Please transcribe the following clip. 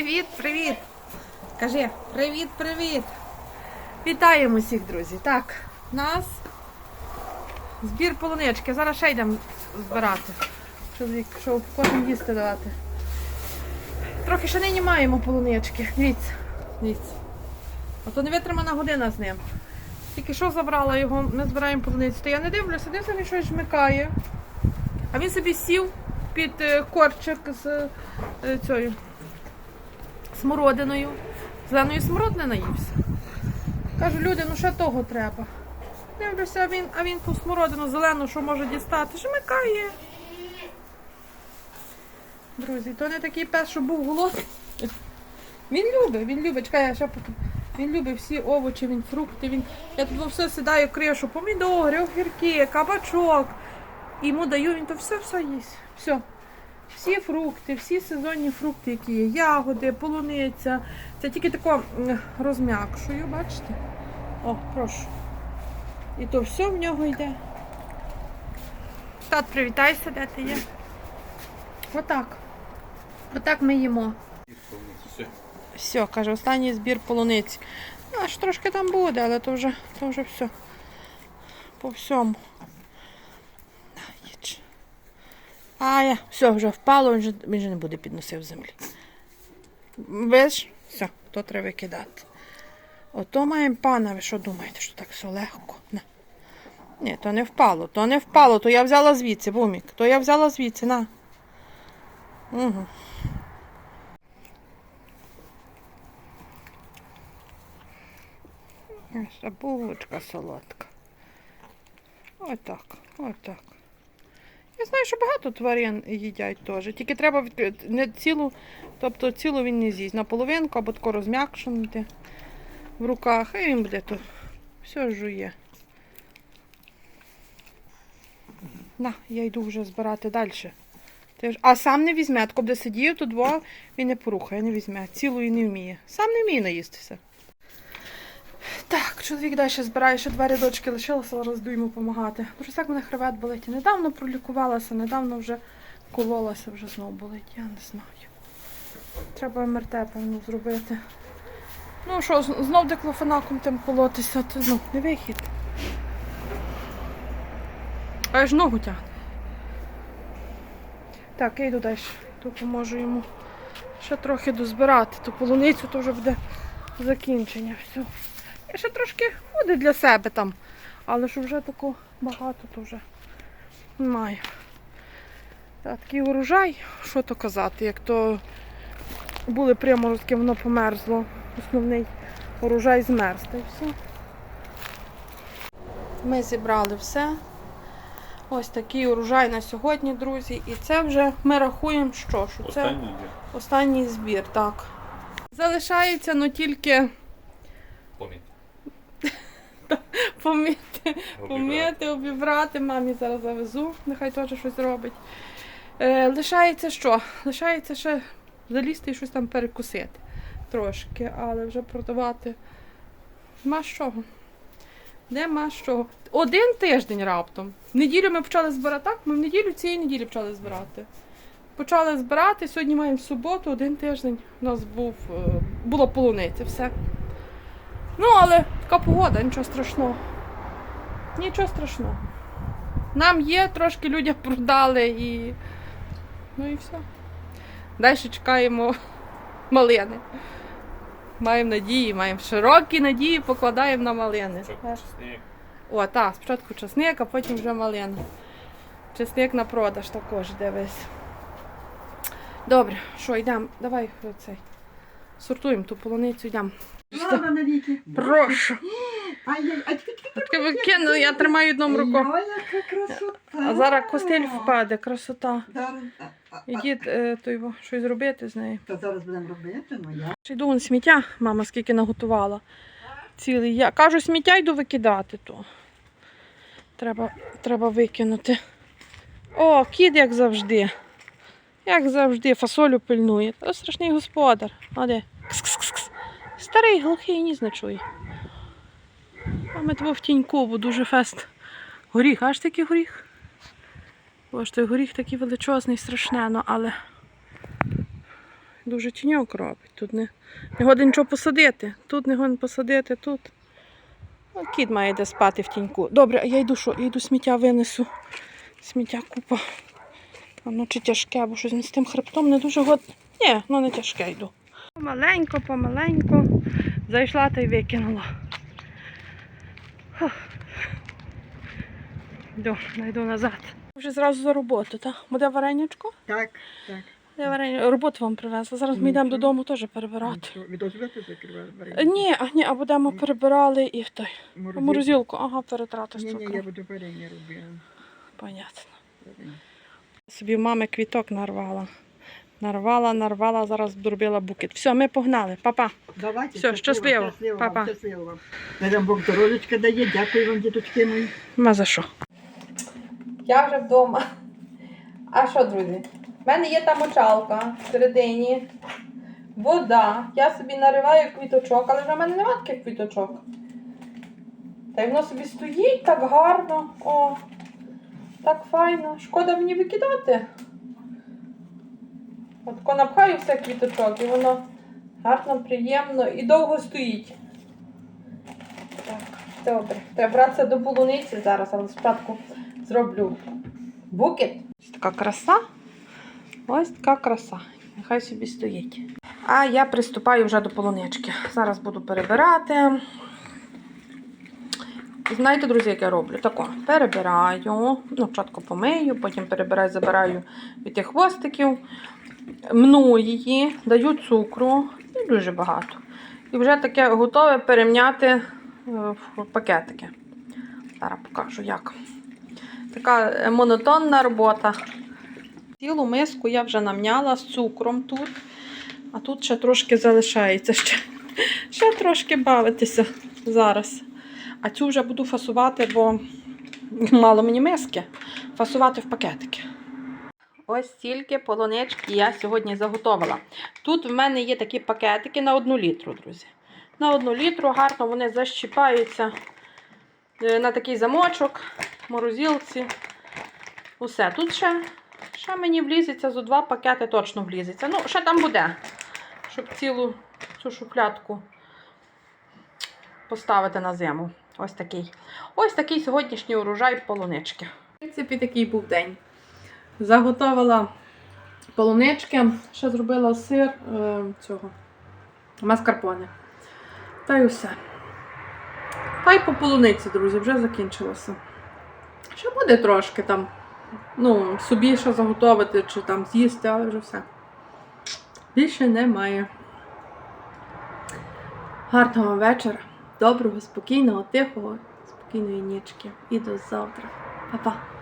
Привіт, привіт! Кажи, привіт, привіт! Вітаємо всіх, друзі. Так, у нас збір полунички. Зараз ще йдемо збирати. Чоловік, щоб кожен їсти давати. Трохи ще нині маємо полунички. Дивіться, дивіться. Ото не витримана година з ним. Тільки що забрала його, ми збираємо полуницю. То я не дивлюся, дивлюся, він щось жмикає. А він собі сів під е, корчик з е, цією смородиною. Зеленої смородини наївся. Кажу, люди, ну ще того треба. Дивлюся, він, а він ту смородину зелену, що може дістати, жмикає. Друзі, то не такий пес, що був голодний. Він любить, він любить, чекай, я ще поки. Він любить всі овочі, він фрукти, він. Я тут все сідаю, кришу, помідори, огірки, кабачок. Йому даю, він то все все їсть. Все. Всі фрукти, всі сезонні фрукти, які є, ягоди, полуниця. Це тільки тако розм'якшую, бачите? О, прошу. І то все в нього йде. Тат, привітайся, де ти є. Отак. Отак ми їмо. Все, каже, останній збір полуниці. Аж трошки там буде, але то вже, то вже все. По всьому. На, їдь. А я, все, вже впало, він вже, він вже не буде підносив землі. Бачиш? Все, то треба викидати. Ото маємо пана, ви що думаєте, що так все легко? На. Ні, то не впало, то не впало, то я взяла звідси, бумік, то я взяла звідси, на. Угу. Ось булочка солодка. Отак, отак. Я знаю, що багато тварин їдять теж. Тільки треба. Не цілу, тобто цілу він не з'їсть. Наполовинку або тако розм'якшувати в руках. І він буде то все жує. На, я йду вже збирати далі. А сам не візьме, тако сидів, то дво він не порухає, не візьме. Цілої не вміє. Сам не вміє наїстися. Так, чоловік далі збирає, ще два рядочки лишилося, зараз йду йому допомагати. Дуже так мене хребет болить. Недавно пролікувалася, недавно вже кололася, вже знову болить. Я не знаю. Треба МРТ, певно, зробити. Ну що, знов диклофенаком тим колотися, то ну, не вихід. Аж ногу тягне. Так, я йду далі. Допоможу йому ще трохи дозбирати. Ту полуницю то вже буде закінчення. Все. Я ще трошки буде для себе там. Але що вже тако багато, то вже немає. Та, такий урожай, що то казати, як то були приморозки, воно померзло. Основний урожай змерз. Та й все. Ми зібрали все. Ось такий урожай на сьогодні, друзі. І це вже ми рахуємо, що, що це Останній є. останній збір, так. Залишається ну тільки помити, помити, обібрати. Мамі зараз завезу, нехай теж щось робить. Е, лишається що? Лишається ще залізти і щось там перекусити трошки, але вже продавати нема з чого. Нема з чого. Один тиждень раптом. В неділю ми почали збирати так, ми в неділю цієї неділі почали збирати. Почали збирати, сьогодні маємо суботу, один тиждень у нас був, е, було полуниця, все. Ну, але така погода, нічого страшного. Нічого страшного. Нам є, трошки людям продали і. Ну і все. Далі чекаємо малини. Маємо надії, маємо широкі надії, покладаємо на малини. Чесник. О, так, спочатку чесник, а потім вже малина. Чесник на продаж також дивись. Добре, що, йдемо, давай цей. Сортуємо ту полуницю, йдемо. Слава навіки. Прошу. Ай-яй, а тільки Таке викину, я тримаю одному рукою. Ой, яка красота. А зараз костель впаде, красота. Зараз, а, а, а, Ідіть е, то його щось зробити з нею. То зараз будемо робити, ну я. Ще Йду вон сміття, мама скільки наготувала. Цілий я. Кажу, сміття йду викидати то. Треба, треба викинути. О, кіт, як завжди. Як завжди, фасолю пильнує. Та страшний господар. А де? Кс-кс-кс. Старий глухий ніс не чує. А ми того в тіньку, бо дуже фест. Горіх, аж такий горіх. Бо той горіх такий величезний, страшнено, але дуже тіньок робить. Тут не, не годин нічого посадити. Тут не годин посадити, тут. Ну, кіт має де спати в тіньку. Добре, а я йду що? Я йду сміття винесу. Сміття купа. Воно чи тяжке, бо щось з тим хребтом не дуже год. Ні, ну не тяжке йду. Помаленько, помаленько. Зайшла та й викинула. Йду, йду назад. Вже зразу за роботу, так? Буде варенячко? Так, так. Я варення... Роботу вам привезла. Зараз ми йдемо додому теж перебирати. Закривати Е, варення? Ні, а ні, а будемо перебирали і в той. в Морозилку? Морозилку. Ага, перетрати з Ні, ні, я буду варення робити. Понятно. Собі в мами квіток нарвала. Нарвала, нарвала, зараз зробила букет. Все, ми погнали. Па-па. Давайте. Все, щасливо. Щасливо Па-па. вам, щасливо вам. Дай вам Бог здоров'ячка дає. Дякую вам, діточки мої. Ма за що? Я вже вдома. А що, друзі? В мене є там мочалка всередині, вода. Я собі нариваю квіточок, але вже в мене немає таких квіточок. Та й воно собі стоїть так гарно. О, так файно. Шкода мені викидати. От тако напхаю все квіточок і воно гарно, приємно і довго стоїть. Так, добре. Треба братися до полуниці зараз, але спочатку зроблю букет. Ось така краса. Ось така краса. Нехай собі стоїть. А я приступаю вже до полунички. Зараз буду перебирати. Знаєте, друзі, як я роблю? Тако, перебираю, ну, чітко помию, потім перебираю, забираю від тих хвостиків, мну її, даю цукру, і дуже багато. І вже таке готове перемняти е, в пакетики. Зараз покажу як. Така е, монотонна робота. Цілу миску я вже намняла з цукром тут, а тут ще трошки залишається. Ще, ще трошки бавитися зараз. А цю вже буду фасувати, бо мало мені миски. Фасувати в пакетики. Ось стільки полонички я сьогодні заготовила. Тут в мене є такі пакетики на одну літру, друзі. На одну літру гарно вони защіпаються е, на такий замочок, морозилці. Усе. Тут ще, ще мені влізеться, зо два пакети точно влізеться. Ну, ще там буде, щоб цілу цю шуфлядку поставити на зиму. Ось такий. Ось такий сьогоднішній урожай полунички. В принципі, такий був день. Заготовила полунички, ще зробила сир е, цього маскарпоне. Та й усе. Та й по полуниці, друзі, вже закінчилося. Ще буде трошки там, ну, собі ще заготовити чи там з'їсти, але вже все. Більше немає. Гарного вечора, доброго, спокійного, тихого, спокійної нічки. І до завтра. Па-па.